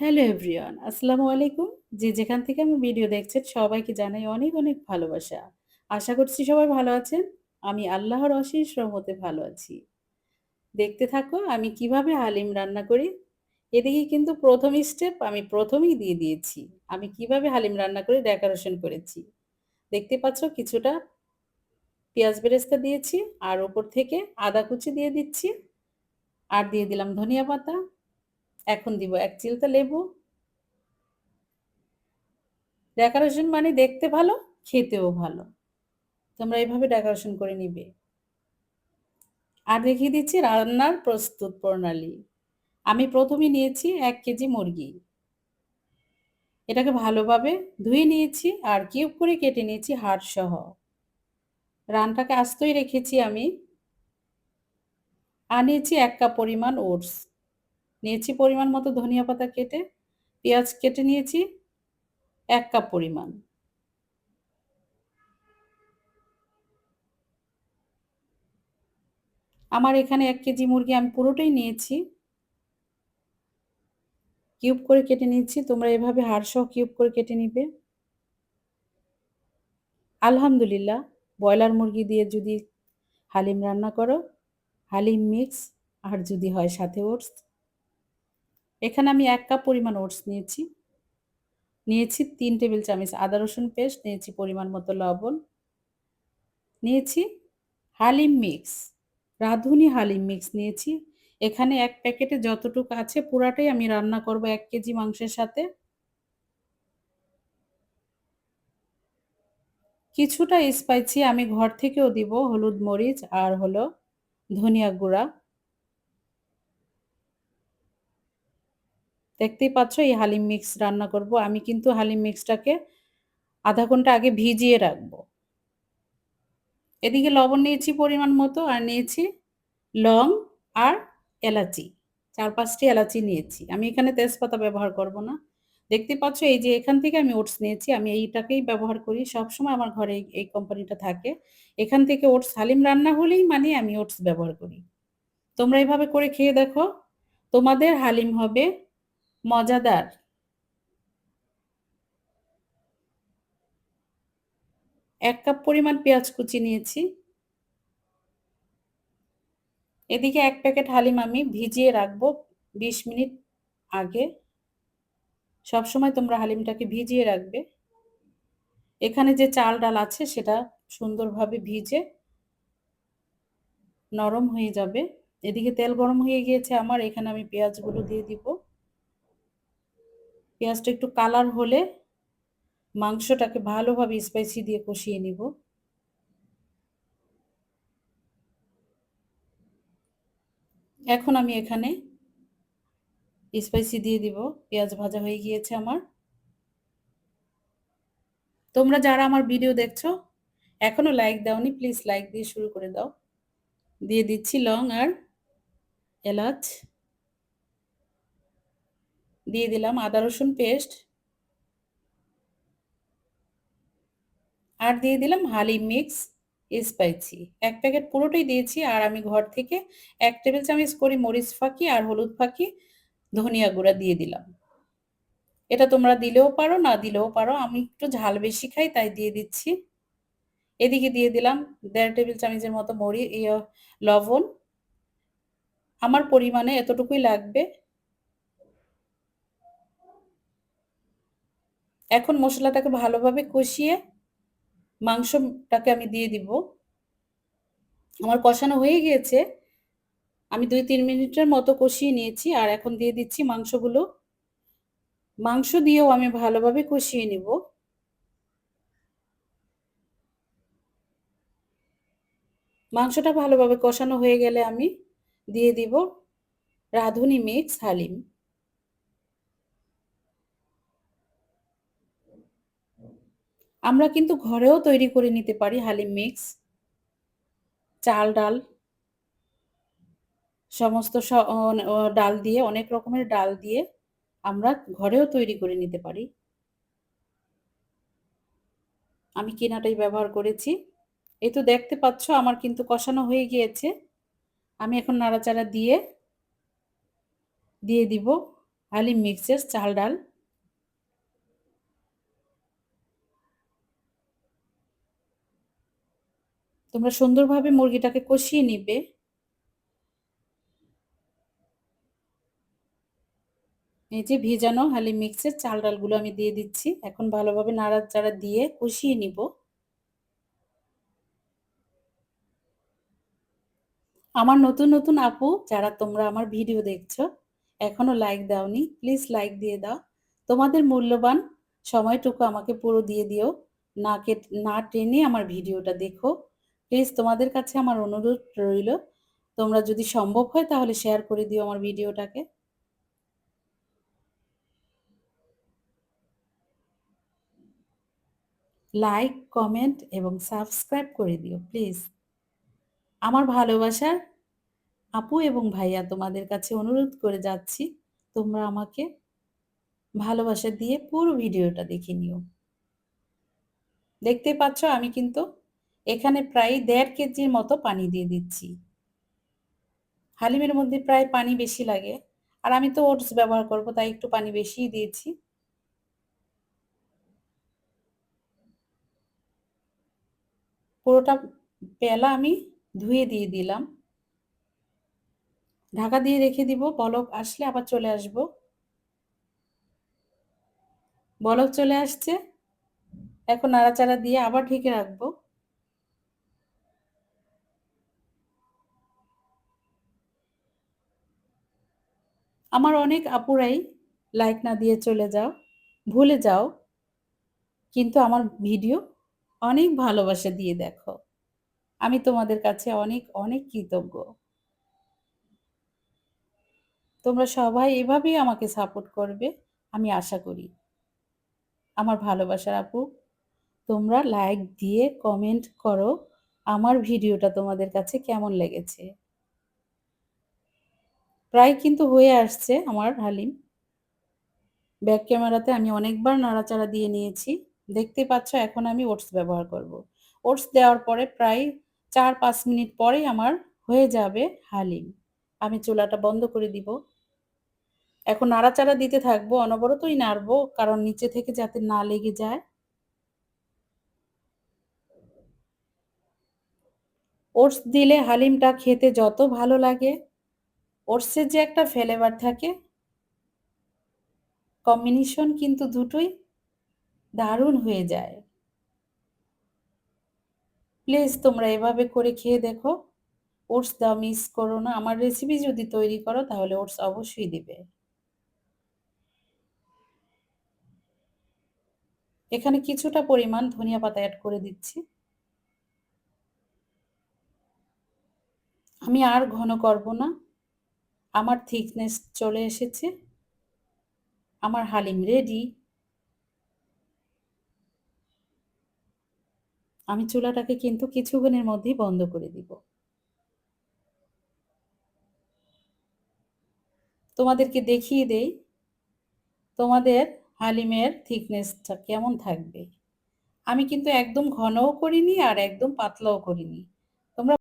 Hello everyone, আসসালামু আলাইকুম। যে যেখান থেকে আমি ভিডিও দেখছেন সবাইকে জানাই অনেক, অনেক ভালোবাসা। আশা করছি সবাই ভালো আছেন। আমি আল্লাহর অশেষ রহমতে ভালো আছি। দেখতে থাকো আমি কীভাবে হালিম রান্না করি। এদিকে কিন্তু প্রথম স্টেপ আমি প্রথমেই দিয়ে দিয়েছি। আমি কীভাবে হালিম রান্না করে ডেকোরেশন করেছি। দেখতে পাচ্ছ কিছুটা পেঁয়াজ বেরেস্তা দিয়েছি আর ওপর থেকে আদা কুচি দিয়ে দিচ্ছি। আর দিয়ে দিলাম ধনিয়া পাতা। এখন দিব ১ চিলতা লেবু। ডেকোরেশন মানে দেখতে ভালো, খেতেও ভালো। তোমরা এভাবে ডেকোরেশন করে নিবে। আর দেখিয়ে দিচ্ছি রান্নার প্রস্তুত প্রণালী। আমি ১ম এ নিয়েছি এক কেজি মুরগি। এটাকে ভালোভাবে ধুয়ে নিয়েছি আর কিউব করে কেটে নিয়েছি হাড়সহ। রানটাকে আস্তই রেখেছি আমি। আর নিয়েছি ১ কাপ পরিমাণ ওটস। নিয়েছি পরিমাণ মতো ধনিয়া পাতা কেটে, পেঁয়াজ কেটে নিয়েছি এক কাপ পরিমাণ। আমার এখানে এক কেজি মুরগি আমি পুরোটাই নিয়েছি। কিউব করে কেটে নিয়েছি। তোমরা এভাবে হাড়সহ কিউব করে কেটে নিবে। আলহামদুলিল্লাহ ব্রয়লার মুরগি দিয়ে যদি হালিম রান্না করো, হালিম মিক্স আর যদি হয় সাথে ওটস। এখানে আমি এক কাপ পরিমাণ ওটস নিয়েছি। নিয়েছি তিন টেবিল চামচ আদা রসুন পেস্ট, নিয়েছি পরিমাণ মতো লবণ। নিয়েছি হালিম মিক্স, রাঁধুনি হালিম মিক্স নিয়েছি। এখানে এক প্যাকেটে যতটুকু আছে পুরাটাই আমি রান্না করব এক কেজি মাংসের সাথে। কিছুটা স্পাইসি আমি ঘর থেকেও দিব হলুদ মরিচ আর হলো ধনিয়া গুঁড়া। দেখতেই পাচ্ছ এই হালিম মিক্স রান্না করব। আমি কিন্তু হালিম মিক্সটাকে আধা ঘণ্টা আগে ভিজিয়ে রাখব। এদিকে লবণ নিয়েছি পরিমাণ মতো আর নিয়েছি লং আর এলাচি। চার পাঁচটি এলাচি নিয়েছি। আমি এখানে তেজপাতা ব্যবহার করব না। দেখতে পাচ্ছ এই যে এখান থেকে আমি ওটস নিয়েছি। আমি এইটাকেই ব্যবহার করি। সবসময় আমার ঘরে এই, কোম্পানিটা থাকে। এখান থেকে ওটস হালিম রান্না হলেই মানে আমি ওটস ব্যবহার করি। তোমরা এভাবে করে খেয়ে দেখো। তোমাদের হালিম হবে মজাদার। এক কাপ পরিমাণ পেঁয়াজ কুচি নিয়েছি। এদিকে এক প্যাকেট হালিম আমি ভিজিয়ে রাখব ২০ মিনিট আগে। সবসময় তোমরা হালিমটাকে ভিজিয়ে রাখবে। এখানে যে চাল ডাল আছে সেটা সুন্দরভাবে ভিজে নরম হয়ে যাবে। এদিকে তেল গরম হয়ে গিয়েছে আমার। এখানে আমি পেঁয়াজগুলো দিয়ে দিব। পেঁয়াজটা একটু কালার হলে মাংসটাকে ভালোভাবে স্পাইসি দিয়ে কষিয়ে নিব। এখন আমি এখানে স্পাইসি দিয়ে দিব। পেঁয়াজ ভাজা হয়ে গিয়েছে আমার। তোমরা যারা আমার ভিডিও দেখছ, এখনও লাইক দাওনি, প্লিজ লাইক দিয়ে শুরু করে দাও। দিয়ে দিচ্ছি লং আর এলাচ। দিয়ে দিলাম আদা রসুন পেস্ট। আর দিয়ে দিলাম হালিম মিক্স স্পাইসি। এক প্যাকেট পুরোটাই দিয়েছি আর আমি ঘর থেকে এক টেবিল চামচ করে মরিচ ফাঁকি আর হলুদ ফাঁকি ধনিয়া গুঁড়া দিয়ে দিলাম। এটা তোমরা দিলেও পারো, না দিলেও পারো। আমি একটু ঝাল বেশি খাই, তাই দিয়ে দিচ্ছি। এদিকে দিয়ে দিলাম ১.৫ টেবিল চামচের মতো মরি ইয়ে লবণ। আমার পরিমাণে এতটুকুই লাগবে। এখন মশলাটাকে ভালোভাবে কষিয়ে মাংসটাকে আমি দিয়ে দিব। আমার কষানো হয়ে গিয়েছে। আমি ২-৩ মিনিটের মতো কষিয়ে নিয়েছি আর এখন দিয়ে দিচ্ছি মাংসগুলো। মাংস দিয়েও আমি ভালোভাবে কষিয়ে নিব। মাংসটা ভালোভাবে কষানো হয়ে গেলে আমি দিয়ে দিব রাঁধুনি মিক্স হালিম। আমরা কিন্তু ঘরেও তৈরি করে নিতে পারি হালিম মিক্স। চাল, ডাল, সমস্ত ডাল দিয়ে, অনেক রকমের ডাল দিয়ে আমরা ঘরেও তৈরি করে নিতে পারি। আমি কেনাটাই ব্যবহার করেছি। এই তো দেখতে পাচ্ছ, আমার কিন্তু কষানো হয়ে গিয়েছে। আমি এখন নাড়াচাড়া দিয়ে দিয়ে দিব হালিম মিক্সের চাল, ডাল তোমরা সুন্দরভাবে মুরগিটাকে কষিয়ে নিবে। এই যে ভিজানো হালিম মিক্সের চাল ডালগুলো আমি দিয়ে দিচ্ছি। এখন ভালোভাবে নাড়াচাড়া দিয়ে কষিয়ে নিব। আমার নতুন নতুন আপু, যারা তোমরা আমার ভিডিও দেখছ, এখনও লাইক দাওনি, প্লিজ লাইক দিয়ে দাও। তোমাদের মূল্যবান সময়টুকু আমাকে পুরো দিয়ে দিও। না না টেনে আমার ভিডিওটা দেখো। প্লিজ তোমাদের কাছে আমার অনুরোধ রইল। তোমরা যদি সম্ভব হয়, তাহলে শেয়ার করে দিও আমার ভিডিওটাকে। লাইক কমেন্ট এবং সাবস্ক্রাইব করে দিও প্লিজ আমার ভালোবাসার আপু এবং ভাইয়া তোমাদের কাছে অনুরোধ করে যাচ্ছি। তোমরা আমাকে ভালোবাসা দিয়ে পুরো ভিডিওটা দেখে নিও। দেখতে পাচ্ছ, আমি কিন্তু এখানে প্রায় দেড় কেজির মতো পানি দিয়ে দিচ্ছি। হালিমের মধ্যে প্রায় পানি বেশি লাগে। আর আমি তো ওটস ব্যবহার করব, তাই একটু পানি বেশিই দিয়েছি। পুরোটা পেলা আমি ধুয়ে দিয়ে দিলাম। ঢাকা দিয়ে রেখে দিব, বলক আসলে আবার চলে আসব। বলক চলে আসছে। এখন নাড়াচাড়া দিয়ে আবার ঢেকে রাখব। আমার অনেক আপুরাই লাইক না দিয়ে চলে যাও, ভুলে যাও, কিন্তু আমার ভিডিও অনেক ভালোবাসা দিয়ে দেখো। আমি তোমাদের কাছে অনেক অনেক কৃতজ্ঞ। তোমরা সবাই এভাবেই আমাকে সাপোর্ট করবে, আমি আশা করি। আমার ভালোবাসার আপু, তোমরা লাইক দিয়ে কমেন্ট করো, আমার ভিডিওটা তোমাদের কাছে কেমন লেগেছে? প্রায় কিন্তু হয়ে আসছে আমার হালিম। ব্যাক ক্যামেরাতে আমি অনেকবার নাড়াচাড়া দিয়ে নিয়েছি। দেখতে পাচ্ছ এখন আমি ওটস ব্যবহার করব। ওটস দেওয়ার পরে প্রায় চার পাঁচ মিনিট পরেই আমার হয়ে যাবে হালিম। আমি চুলাটা বন্ধ করে দিব। এখন নাড়াচাড়া দিতে থাকব, অনবরতই নাড়বো, কারণ নিচে থেকে যাতে না লেগে যায়। ওটস দিলে হালিমটা খেতে যত ভালো লাগে। ওটসের যে একটা ফ্লেভার থাকে। কম্বিনেশন কিন্তু দুটোই দারুণ হয়ে যায়। প্লিজ তোমরা এভাবে করে খেয়ে দেখো। ওটস দাও মিস করো না। আমার রেসিপি যদি তৈরি করো, তাহলে ওটস অবশ্যই দিবে। এখানে কিছুটা পরিমাণ ধনিয়া পাতা অ্যাড করে দিচ্ছি। আমি আর ঘন করব না। আমার থিকনেস চলে এসেছে। আমার হালিম রেডি আমি চুলাটাকে কিন্তু কিছুক্ষণের মধ্যেই বন্ধ করে দিব। তোমাদেরকে দেখিয়ে দেই, তোমাদের হালিমের থিকনেসটা কেমন থাকবে। আমি কিন্তু একদম ঘনও করিনি আর একদম পাতলাও করিনি।